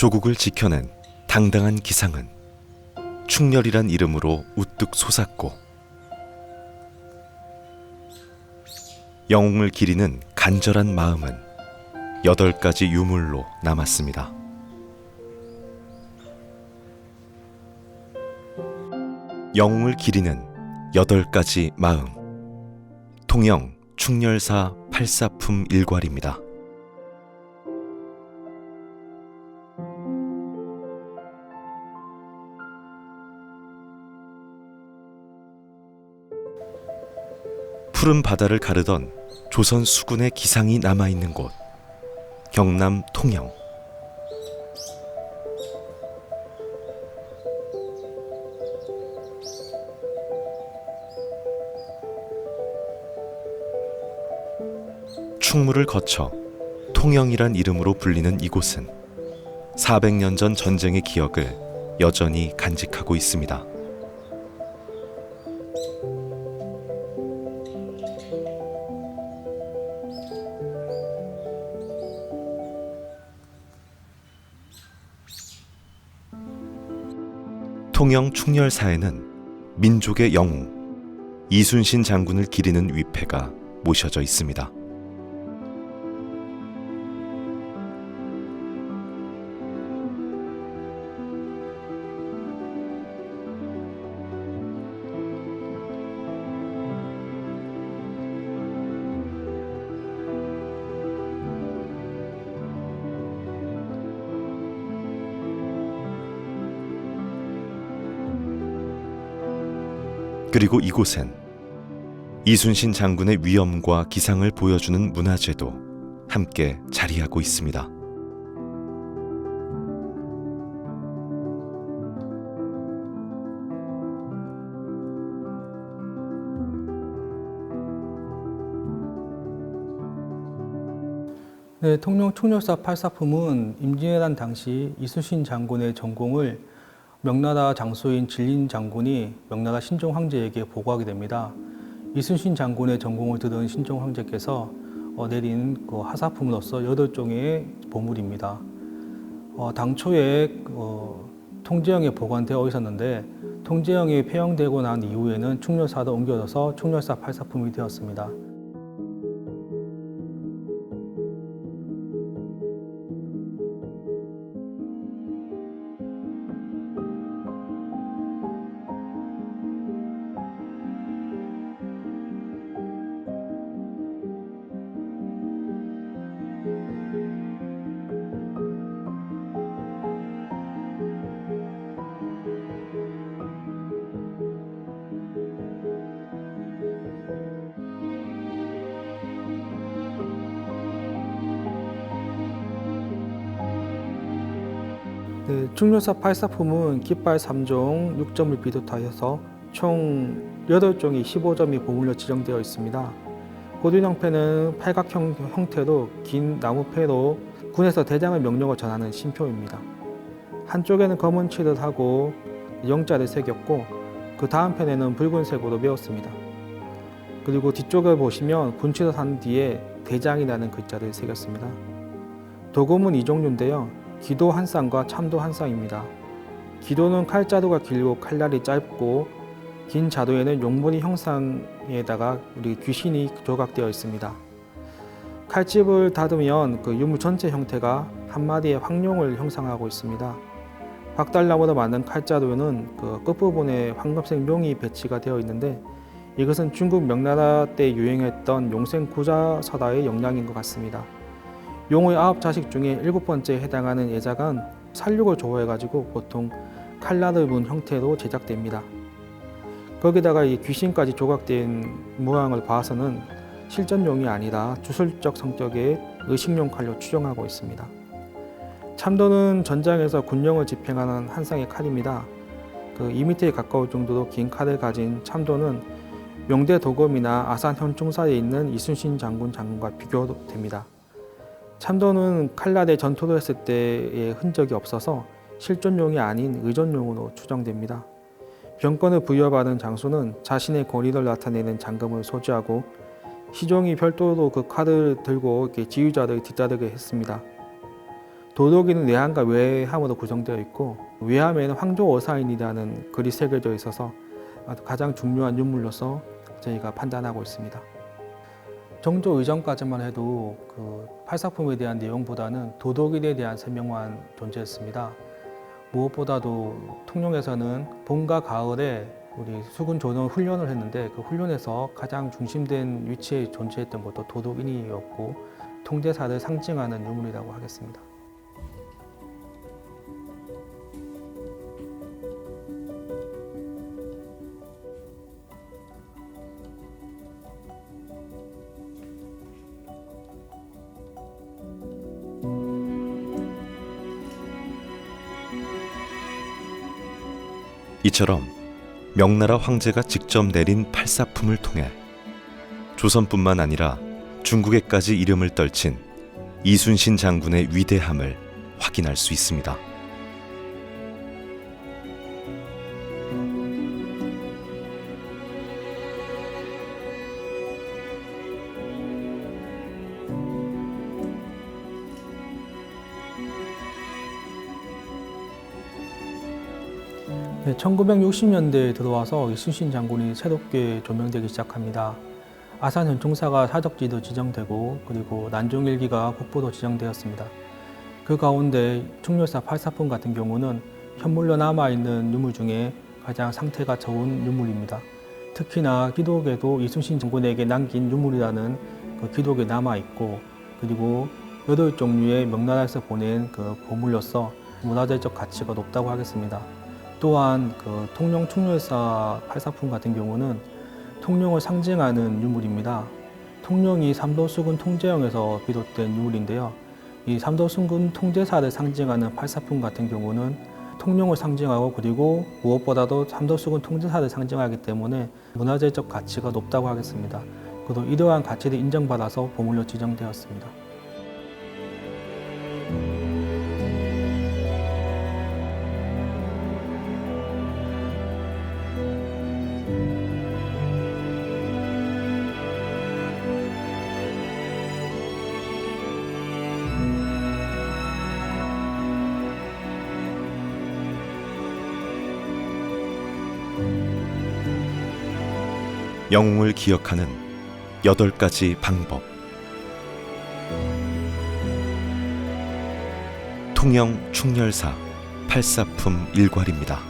조국을 지켜낸 당당한 기상은 충렬이란 이름으로 우뚝 솟았고 영웅을 기리는 간절한 마음은 여덟 가지 유물로 남았습니다. 영웅을 기리는 여덟 가지 마음 통영 충렬사 팔사품 일괄입니다. 푸른 바다를 가르던 조선 수군의 기상이 남아 있는 곳 경남 통영 충무를 거쳐 통영이란 이름으로 불리는 이곳은 400년 전 전쟁의 기억을 여전히 간직하고 있습니다. 통영 충렬사에는 민족의 영웅 이순신 장군을 기리는 위패가 모셔져 있습니다. 그리고 이곳엔 이순신 장군의 위엄과 기상을 보여주는 문화재도 함께 자리하고 있습니다. 네, 통영 충렬사 팔사품은 임진왜란 당시 이순신 장군의 전공을 명나라 장소인 진린 장군이 명나라 신종 황제에게 보고하게 됩니다. 이순신 장군의 전공을 들은 신종 황제께서 어, 내린 그 하사품으로서 여덟 종의 보물입니다. 어, 당초에 어, 통제영에 보관되어 있었는데 통제영이 폐영되고 난 이후에는 충렬사로 옮겨져서 충렬사 팔사품이 되었습니다. 네, 충렬사 팔사품은 깃발 3종, 6점을 비롯하여서 총 8종이 15점이 보물로 지정되어 있습니다. 고든 형패는 팔각형 형태로 긴 나무패로 군에서 대장을 명령을 전하는 신표입니다. 한쪽에는 검은 칠을 하고 영자를 새겼고 그 다음 편에는 붉은색으로 메웠습니다. 그리고 뒤쪽을 보시면 분칠을 한 뒤에 대장이라는 글자를 새겼습니다. 도금은 이 종류인데요. 기도 한 쌍과 참도 한 쌍입니다. 기도는 칼자루가 길고 칼날이 짧고 긴 자도에는 용머리 형상에다가 우리 귀신이 조각되어 있습니다. 칼집을 닫으면 그 유물 전체 형태가 한 마리의 황룡을 형상하고 있습니다. 박달나무로 만든 칼자루에는 그 끝부분에 황금색 용이 배치가 되어 있는데 이것은 중국 명나라 때 유행했던 용생 구자서다의 영향인 것 같습니다. 용의 아홉 자식 중에 일곱 번째에 해당하는 예작은 살육을 좋아해가지고 보통 칼날을 문 형태로 제작됩니다. 거기다가 이 귀신까지 조각된 모양을 봐서는 실전용이 아니라 주술적 성격의 의식용 칼로 추정하고 있습니다. 참도는 전장에서 군령을 집행하는 한 쌍의 칼입니다. 그 2m에 가까울 정도로 긴 칼을 가진 참도는 명대 도검이나 아산 현충사에 있는 이순신 장군 장군과 비교됩니다. 참도는 칼날에 전투를 했을 때의 흔적이 없어서 실존용이 아닌 의존용으로 추정됩니다. 병권을 부여받은 장수는 자신의 권위를 나타내는 장금을 소지하고 시종이 별도로 그 칼을 들고 이렇게 지휘자를 뒤따르게 했습니다. 도덕이는 내함과 외함으로 구성되어 있고 외함에는 황조 어사인이라는 글이 새겨져 있어서 가장 중요한 유물로서 저희가 판단하고 있습니다. 정조 이전까지만 해도 그 팔사품에 대한 내용보다는 도덕인에 대한 설명만 존재했습니다. 무엇보다도 통영에서는 봄과 가을에 우리 수군 조정 훈련을 했는데 그 훈련에서 가장 중심된 위치에 존재했던 것도 도덕인이었고 통제사를 상징하는 유물이라고 하겠습니다. 이처럼 명나라 황제가 직접 내린 팔사품을 통해 조선뿐만 아니라 중국에까지 이름을 떨친 이순신 장군의 위대함을 확인할 수 있습니다. 네, 1960년대에 들어와서 이순신 장군이 새롭게 조명되기 시작합니다. 아산 현충사가 사적지도 지정되고 그리고 난종일기가 국보도 지정되었습니다. 그 가운데 충렬사 팔사품 같은 경우는 현물로 남아있는 유물 중에 가장 상태가 좋은 유물입니다. 특히나 기록에도 이순신 장군에게 남긴 유물이라는 그 기록이 남아있고 그리고 여덟 종류의 명나라에서 보낸 그 보물로서 문화재적 가치가 높다고 하겠습니다. 또한 그 통영 충렬사 팔사품 같은 경우는 통영을 상징하는 유물입니다. 통영이 삼도수군 통제영에서 비롯된 유물인데요. 이 삼도수군 통제사를 상징하는 팔사품 같은 경우는 통영을 상징하고 그리고 무엇보다도 삼도수군 통제사를 상징하기 때문에 문화재적 가치가 높다고 하겠습니다. 그리고 이러한 가치를 인정받아서 보물로 지정되었습니다. 영웅을 기억하는 여덟 가지 방법. 통영 충렬사 팔사품 일괄입니다.